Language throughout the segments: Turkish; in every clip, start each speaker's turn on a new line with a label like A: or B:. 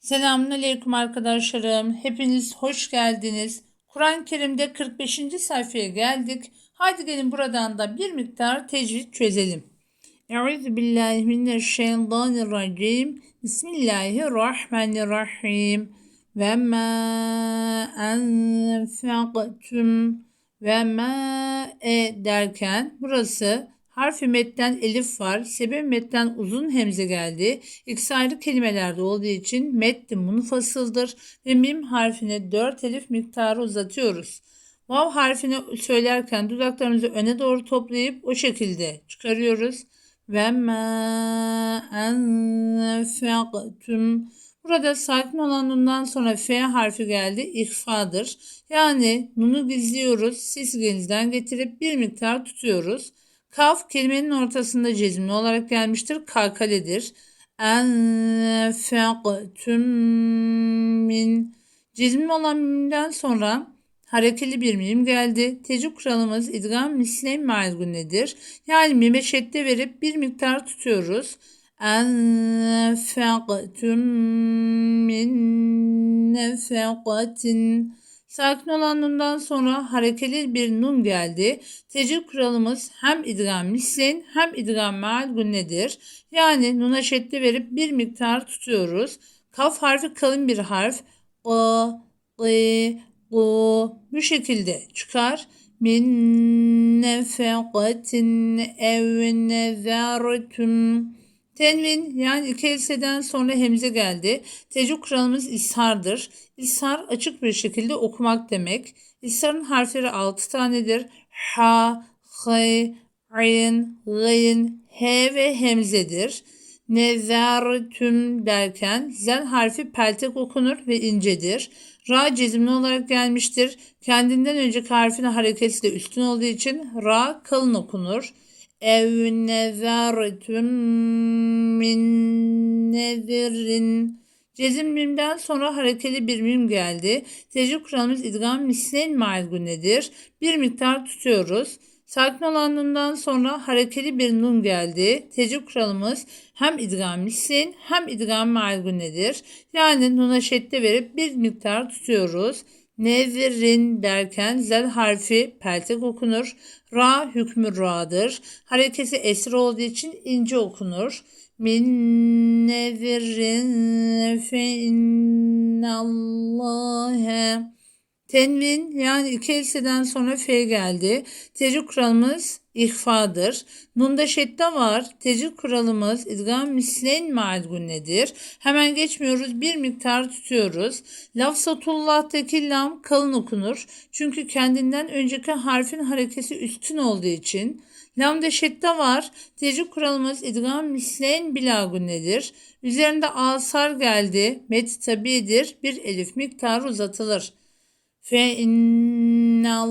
A: Selamünaleyküm arkadaşlarım. Hepiniz hoş geldiniz. Kur'an-ı Kerim'de 45. sayfaya geldik. Haydi gelin buradan da bir miktar tecvid çözelim. Euzu billahi mineşşeytanirracim. Bismillahirrahmanirrahim. Ve ma enfaktum ve ma e derken burası harfi metten elif var. Sebep metten uzun hemze geldi. İkisi ayrı kelimelerde olduğu için metti munfasıldır ve mim harfine 4 elif miktarı uzatıyoruz. Vav harfini söylerken dudaklarımızı öne doğru toplayıp o şekilde çıkarıyoruz. Ve ma enfaktum Burada sakin olan nundan sonra F harfi geldi. İhfadır. Yani nunu gizliyoruz. Sesi genizden getirip bir miktar tutuyoruz. Kaf kelimenin ortasında cezimli olarak gelmiştir. Kalkaledir. Enfektüm min. Cezimli olan mimden sonra harekeli bir mim geldi. Tecrüb kuralımız idgam misleyn nedir? Yani mime şedde verip bir miktar tutuyoruz. Enfektüm min nefekatin. Sakin olan nundan sonra harekeli bir nun geldi. Tecil kuralımız hem idgam misleyn hem idgam meal günnedir. Yani nuna şeddi verip bir miktar tutuyoruz. Kaf harfi kalın bir harf. O, i, u bu şekilde çıkar. Min nefekatin ev nezartum Tenvin yani iki elseden sonra hemze geldi. Tecrüb kuralımız ishardır. İshar açık bir şekilde okumak demek. İsharın harfleri 6 tanedir. Ha, hay, ayn, gayn, he ve hemzedir. Nezartüm derken zel harfi peltek okunur ve incedir. Ra cezimli olarak gelmiştir. Kendinden önceki harfin hareketi de üstün olduğu için ra kalın okunur ev nezartum min nezirin Cezim mimden sonra harekeli bir mim geldi. Tecrüb kuralımız idgam misleyn nedir? Bir miktar tutuyoruz. Sakin olanından sonra harekeli bir nun geldi. Tecrüb kuralımız hem idgam misleyn hem idgam nedir? Yani nuna şedde verip bir miktar tutuyoruz. Nevirin derken zel harfi peltek okunur. Ra hükmü ra'dır. Harekesi esir olduğu için ince okunur. Min nevirin fe innallâhe. Tenvin yani iki elseden sonra fe geldi. Tecrüb kuralımız ihfadır. Nunda şedde var. Tecrüb kuralımız idgam misleyn nedir? Hemen geçmiyoruz. Bir miktar tutuyoruz. Lafzatullah'taki lam kalın okunur. Çünkü kendinden önceki harfin harekesi üstün olduğu için. Lamda şedde var. Tecrüb kuralımız idgam misleyn nedir? Üzerinde asar geldi. Met tabidir. Bir elif miktarı uzatılır. Fe innallâhe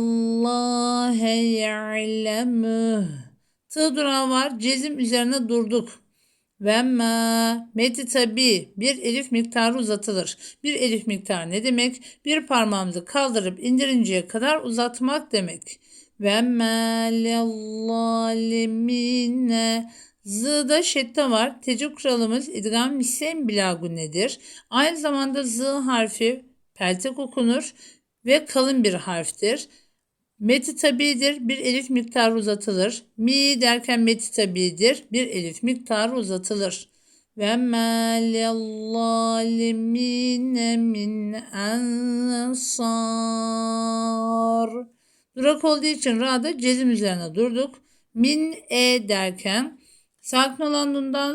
A: ya'lemüh. Tığ durağı var. Cezim üzerine durduk. Ve ma meti tabi bir elif miktarı uzatılır. Bir elif miktarı ne demek? Bir parmağımızı kaldırıp indirinceye kadar uzatmak demek. Ve ma lellalimine Z'da şedde var. Tecrüb kuralımız idgam misem bilagu nedir? Aynı zamanda Z harfi peltek okunur ve kalın bir harftir. Meti tabidir. Bir elif miktarı uzatılır. Mi derken meti tabidir. Bir elif miktarı uzatılır. Ve lillalimine min ansar. Durak olduğu için ra'da cezim üzerine durduk. Min e derken Sakin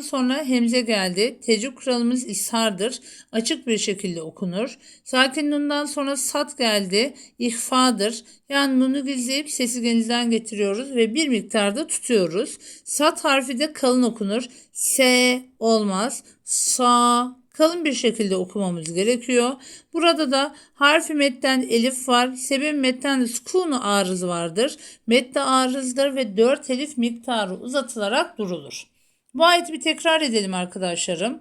A: sonra hemze geldi. Tecrüb kuralımız ishardır. Açık bir şekilde okunur. Sakin sonra sat geldi. İhfadır. Yani nunu gizleyip sesi genizden getiriyoruz ve bir miktarda tutuyoruz. Sat harfi de kalın okunur. S olmaz. Sa kalın bir şekilde okumamız gerekiyor. Burada da harfi metten elif var. Sebep metten de sukunu arız vardır. Mette arızdır ve 4 elif miktarı uzatılarak durulur. Bu ayeti bir tekrar edelim arkadaşlarım.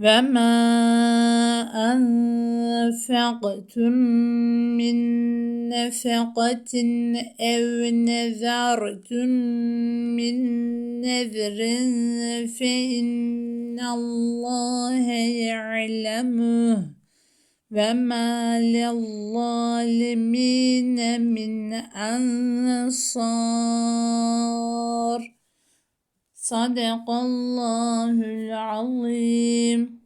A: Ve ma enfektum min nefekatin ev nezartum min nezrin fe Allah ya'lemuh ve ma lizzalimin min ansar. Sadakallahul azim.